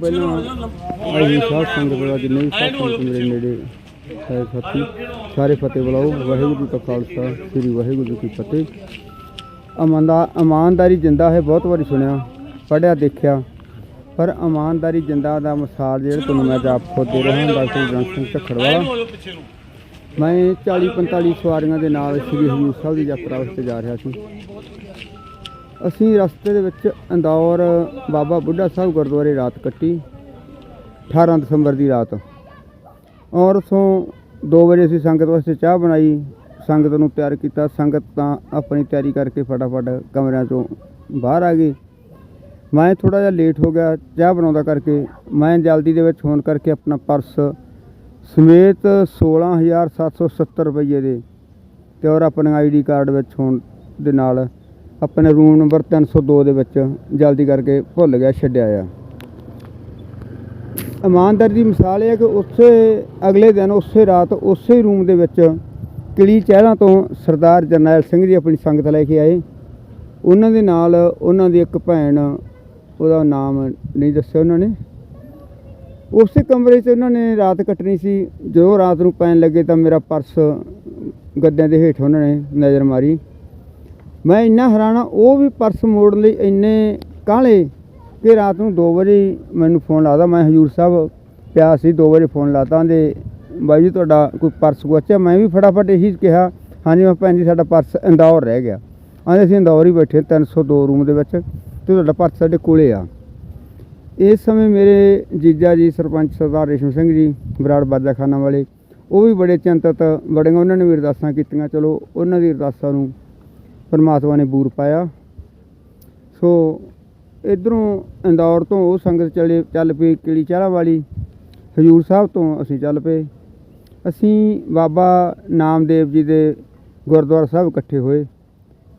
ਪਹਿਲਾਂ ਆਈ ਸਾਧ ਸੰਗਤ ਦਾ ਜਿੰਨੇ ਵੀ ਸਾਥੀ ਮੇਰੇ ਨੇੜੇ ਹੈ ਸਾਥੀ, ਸਾਰੇ ਫਤਿਹ ਬੁਲਾਓ। ਵਾਹਿਗੁਰੂ ਜੀ ਕਾ ਖਾਲਸਾ, ਸ੍ਰੀ ਵਾਹਿਗੁਰੂ ਜੀ ਕੀ ਫਤਿਹ। ਇਮਾਨਦਾ, ਇਮਾਨਦਾਰੀ ਜਿੰਦਾ ਹੈ, ਬਹੁਤ ਵਾਰੀ ਸੁਣਿਆ ਪੜਿਆ ਦੇਖਿਆ। ਪਰ ਇਮਾਨਦਾਰੀ ਜਿੰਦਾ ਦਾ ਮਿਸਾਲ ਜਿਹੜਾ ਤੁਹਾਨੂੰ ਮੈਂ ਅੱਜ ਆਪ ਖੁਦ ਦੇ ਰਿਹਾ ਹਾਂ ਡਾਕਟਰ ਜੰਸ ਸਿੰਘ ਝੱਖੜਵਾਲਾ। ਮੈਂ 40 45 ਸਵਾਰੀਆਂ ਦੇ ਨਾਲ ਸ੍ਰੀ ਹਜੂਰ ਸਾਹਿਬ ਦੀ ਯਾਤਰਾ ਵਾਸਤੇ ਜਾ ਰਿਹਾ ਸੀ। ਅਸੀਂ ਰਸਤੇ ਦੇ ਵਿੱਚ ਇੰਦੌਰ ਬਾਬਾ ਬੁੱਢਾ ਸਾਹਿਬ ਗੁਰਦੁਆਰੇ ਰਾਤ ਕੱਟੀ 18 ਦਸੰਬਰ ਦੀ ਰਾਤ। ਔਰ ਉਥੋਂ 2 ਵਜੇ ਅਸੀਂ ਸੰਗਤ ਵਾਸਤੇ ਚਾਹ ਬਣਾਈ, ਸੰਗਤ ਨੂੰ ਤਿਆਰ ਕੀਤਾ। ਸੰਗਤ ਤਾਂ ਆਪਣੀ ਤਿਆਰੀ ਕਰਕੇ ਫਟਾਫਟ ਕਮਰਿਆਂ ਚੋਂ ਬਾਹਰ ਆ ਗਈ। ਮੈਂ ਥੋੜਾ ਜਿਹਾ ਲੇਟ ਹੋ ਗਿਆ ਚਾਹ ਬਣਾਉਂਦਾ ਕਰਕੇ। ਮੈਂ ਜਲਦੀ ਦੇ ਵਿੱਚ ਹੋਣ ਕਰਕੇ ਆਪਣਾ ਪਰਸ ਸਮੇਤ 16770 ਰੁਪਏ ਦੇ ਤੇ ਔਰ ਆਪਣੇ ਆਈਡੀ ਕਾਰਡ ਵਿੱਚ ਹੋਣ ਦੇ ਨਾਲ ਆਪਣੇ ਰੂਮ ਨੰਬਰ 302 ਦੇ ਵਿੱਚ ਜਲਦੀ ਕਰਕੇ ਭੁੱਲ ਗਿਆ, ਛੱਡਿਆ ਆ। ਇਮਾਨਦਾਰੀ ਦੀ ਮਿਸਾਲ ਇਹ ਹੈ ਕਿ ਉਸੇ ਅਗਲੇ ਦਿਨ ਉਸੇ ਰਾਤ, ਉਸੇ ਰੂਮ ਦੇ ਵਿੱਚ ਕਿਲੀ ਚਹਿਲਾਂ ਤੋਂ ਸਰਦਾਰ ਜਰਨੈਲ ਸਿੰਘ ਜੀ ਆਪਣੀ ਸੰਗਤ ਲੈ ਕੇ ਆਏ। ਉਹਨਾਂ ਦੇ ਨਾਲ ਉਹਨਾਂ ਦੀ ਇੱਕ ਭੈਣ, ਉਹਦਾ ਨਾਮ ਨਹੀਂ ਦੱਸਿਆ ਉਹਨਾਂ ਨੇ। ਉਸੇ ਕਮਰੇ 'ਚ ਉਹਨਾਂ ਨੇ ਰਾਤ ਕੱਟਣੀ ਸੀ। ਜਦੋਂ ਰਾਤ ਨੂੰ ਪੈਣ ਲੱਗੇ ਤਾਂ ਮੇਰਾ ਪਰਸ ਗੱਦਿਆਂ ਦੇ ਹੇਠ ਉਹਨਾਂ ਨੇ ਨਜ਼ਰ ਮਾਰੀ। ਮੈਂ ਇੰਨਾ ਹੈਰਾਨਾ ਉਹ ਵੀ ਪਰਸ ਮੋੜਨ ਲਈ ਇੰਨੇ ਕਾਹਲੇ ਕਿ ਰਾਤ ਨੂੰ 2 ਵਜੇ ਮੈਨੂੰ ਫੋਨ ਲਾਦਾ ਮੈਂ ਹਜੂਰ ਸਾਹਿਬ ਪਿਆ ਸੀ 2 ਵਜੇ ਫੋਨ ਲਾਤਾ ਦੇ ਬਾਈ ਜੀ ਤੁਹਾਡਾ ਕੋਈ ਪਰਸ ਗੁਆਚਿਆ? ਮੈਂ ਵੀ ਫਟਾਫਟ ਇਹੀ ਕਿਹਾ, ਹਾਂਜੀ ਮੈਂ ਭੈਣ ਜੀ, ਸਾਡਾ ਪਰਸ ਇੰਦੌਰ ਰਹਿ ਗਿਆ। ਆਂਦੇ ਅਸੀਂ ਇੰਦੌਰ ਹੀ ਬੈਠੇ 302 ਰੂਮ ਦੇ ਵਿੱਚ, ਤੇ ਤੁਹਾਡਾ ਪਰਸ ਸਾਡੇ ਕੋਲੇ ਆ। ਇਸ ਸਮੇਂ ਮੇਰੇ ਜੀਜਾ ਜੀ, ਸਰਪੰਚ ਸਰਦਾਰ ਰੇਸ਼ਮ ਸਿੰਘ ਜੀ ਬਰਾੜ ਬਾਜਾਖਾਨਾ ਵਾਲੇ, ਉਹ ਵੀ ਬੜੇ ਚਿੰਤਤ ਬੜੀਆਂ ਉਹਨਾਂ ਨੇ ਵੀ ਅਰਦਾਸਾਂ ਕੀਤੀਆਂ, ਚਲੋ ਉਹਨਾਂ ਦੀ ਅਰਦਾਸਾਂ ਨੂੰ ਪਰਮਾਤਮਾ ਨੇ ਬੂਰ ਪਾਇਆ। ਸੋ ਇਧਰੋਂ ਇੰਦੌਰ ਤੋਂ ਉਹ ਸੰਗਤ ਚਲੇ, ਚੱਲ ਪਈ ਕਿਲੀ ਚਾਲਾ ਵਾਲੀ। ਹਜੂਰ ਸਾਹਿਬ ਤੋਂ ਅਸੀਂ ਚੱਲ ਪਏ। ਅਸੀਂ ਬਾਬਾ ਨਾਮਦੇਵ ਜੀ ਦੇ ਗੁਰਦੁਆਰਾ ਸਾਹਿਬ ਇਕੱਠੇ ਹੋਏ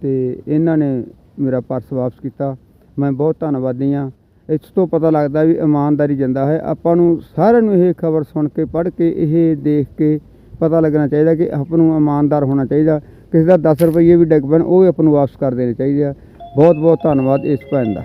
ਤੇ ਇਹਨਾਂ ਨੇ ਮੇਰਾ ਪਰਸ ਵਾਪਸ ਕੀਤਾ। ਮੈਂ ਬਹੁਤ ਧੰਨਵਾਦੀ ਹਾਂ। ਇਸ ਤੋਂ ਪਤਾ ਲੱਗਦਾ ਵੀ ਇਮਾਨਦਾਰੀ ਜਾਂਦਾ ਹੈ। ਆਪਾਂ ਨੂੰ ਸਾਰਿਆਂ ਨੂੰ ਇਹ ਖਬਰ ਸੁਣ ਕੇ, ਪੜ੍ਹ ਕੇ, ਇਹ ਦੇਖ ਕੇ ਪਤਾ ਲੱਗਣਾ ਚਾਹੀਦਾ ਕਿ ਆਪਾਂ ਨੂੰ ਇਮਾਨਦਾਰ ਹੋਣਾ ਚਾਹੀਦਾ। ਕਿਸੇ ਦਾ 10 ਰੁਪਏ ਵੀ ਡਿੱਗ ਪੈਣ, ਉਹ ਵੀ ਆਪਾਂ ਨੂੰ ਵਾਪਸ ਕਰ ਦੇਣੇ ਚਾਹੀਦੇ ਆ। ਬਹੁਤ ਬਹੁਤ ਧੰਨਵਾਦ ਇਸ ਭੈਣ ਦਾ।